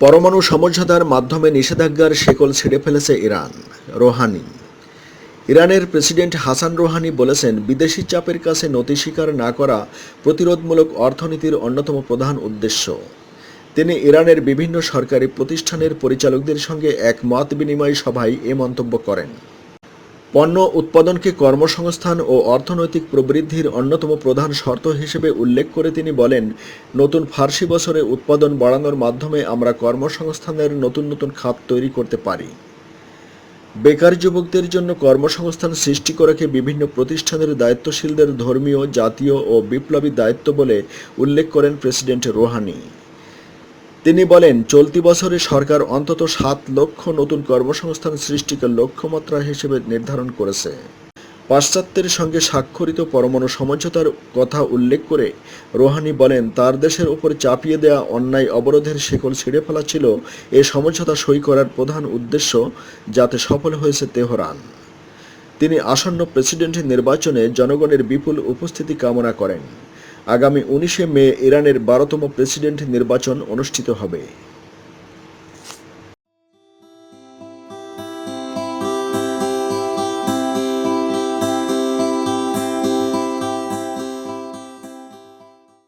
পরমাণু সমঝোতার মাধ্যমে নিষেধাজ্ঞার শেকল ছেড়ে ফেলেছে ইরান। রোহানি। ইরানের প্রেসিডেন্ট হাসান রোহানি বলেছেন, বিদেশি চাপের কাছে নতি স্বীকার না করা প্রতিরোধমূলক অর্থনীতির অন্যতম প্রধান উদ্দেশ্য। তিনি ইরানের বিভিন্ন সরকারি প্রতিষ্ঠানের পরিচালকদের সঙ্গে এক মত বিনিময় সভায় এ মন্তব্য করেন। পণ্য উৎপাদনকে কর্মসংস্থান ও অর্থনৈতিক প্রবৃদ্ধির অন্যতম প্রধান শর্ত হিসেবে উল্লেখ করে তিনি বলেন, নতুন ফার্সি বছরে উৎপাদন বাড়ানোর মাধ্যমে আমরা কর্মসংস্থানের নতুন নতুন খাত তৈরি করতে পারি। বেকার যুবকদের জন্য কর্মসংস্থান সৃষ্টি করাকে বিভিন্ন প্রতিষ্ঠানের দায়িত্বশীলদের ধর্মীয়, জাতীয় ও বিপ্লবী দায়িত্ব বলে উল্লেখ করেন প্রেসিডেন্ট রোহানি। তিনি বলেন, চলতি বছরে সরকার অন্তত সাত লক্ষ নতুন কর্মসংস্থান সৃষ্টিকে লক্ষ্যমাত্রা হিসেবে নির্ধারণ করেছে। পাশ্চাত্যের সঙ্গে স্বাক্ষরিত পরমাণু সমঝোতার কথা উল্লেখ করে রোহানি বলেন, তার দেশের উপর চাপিয়ে দেয়া অন্যায় অবরোধের শেকল ছিঁড়ে ফেলা ছিল এ সমঝোতা সই করার প্রধান উদ্দেশ্য, যাতে সফল হয়েছে তেহরান। তিনি আসন্ন প্রেসিডেন্ট নির্বাচনে জনগণের বিপুল উপস্থিতি কামনা করেন। আগামী উনিশে মে ইরানের বারোতম প্রেসিডেন্ট নির্বাচন অনুষ্ঠিত হবে।